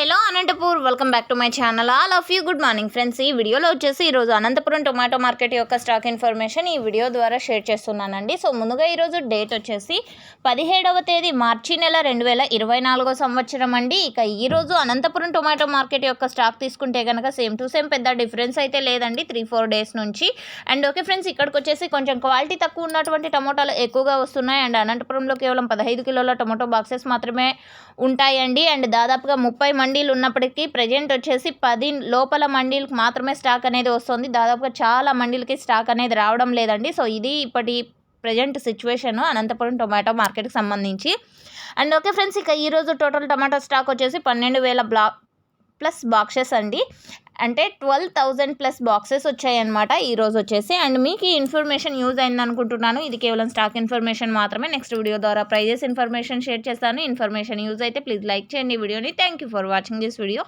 Hello Anantapur welcome back to my channel. All of you good morning friends. ఈ వీడియోలో వచ్చేసి ఈరోజు Anantapuram tomato market యొక్క స్టాక్ ఇన్ఫర్మేషన్ ఈ వీడియో ద్వారా షేర్ చేస్తున్నానండి. సో ముందుగా ఈరోజు డేట్ వచ్చేసి పదిహేడవ తేదీ మార్చి నెల రెండు వేల ఇరవై నాలుగో సంవత్సరం అండి. ఇక ఈరోజు అనంతపురం టొమాటో మార్కెట్ యొక్క స్టాక్ తీసుకుంటే కనుక సేమ్ టు సేమ్ పెద్ద డిఫరెన్స్ అయితే లేదండి త్రీ ఫోర్ డేస్ నుంచి. అండ్ ఓకే ఫ్రెండ్స్ ఇక్కడికి వచ్చేసి కొంచెం క్వాలిటీ తక్కువ ఉన్నటువంటి టమోటాలు ఎక్కువగా వస్తున్నాయి. అండ్ అనంతపురంలో కేవలం పదహైదు కిలోల టొమాటో బాక్సెస్ మాత్రమే ఉంటాయండి. అండ్ దాదాపుగా ముప్పై మండీలు ఉన్నప్పటికీ ప్రజెంట్ వచ్చేసి పది లోపల మండీలకు మాత్రమే స్టాక్ అనేది వస్తుంది. దాదాపుగా చాలా మండీలకి స్టాక్ అనేది రావడం లేదండి. సో ఇది ఇప్పటి ప్రజెంట్ సిచ్యువేషన్ అనంతపురం టొమాటో మార్కెట్కి సంబంధించి. అండ్ ఓకే ఫ్రెండ్స్ ఇక ఈరోజు టోటల్ టొమాటో స్టాక్ వచ్చేసి పన్నెండు వేల బ్లా ప్లస్ బాక్సెస్ అండి. అంటే ట్వెల్వ్ థౌజండ్ ప్లస్ బాక్సెస్ వచ్చాయన్నమాట ఈరోజు వచ్చేసి. అండ్ మీకు ఈ ఇన్ఫర్మేషన్ యూజ్ అయింది అనుకుంటున్నాను. ఇది కేవలం స్టాక్ ఇన్ఫర్మేషన్ మాత్రమే. నెక్స్ట్ వీడియో ద్వారా ప్రైజెస్ ఇన్ఫర్మేషన్ షేర్ చేస్తాను. ఇన్ఫర్మేషన్ యూజ్ అయితే ప్లీజ్ లైక్ చేయండి వీడియోని. Thank you for watching this video.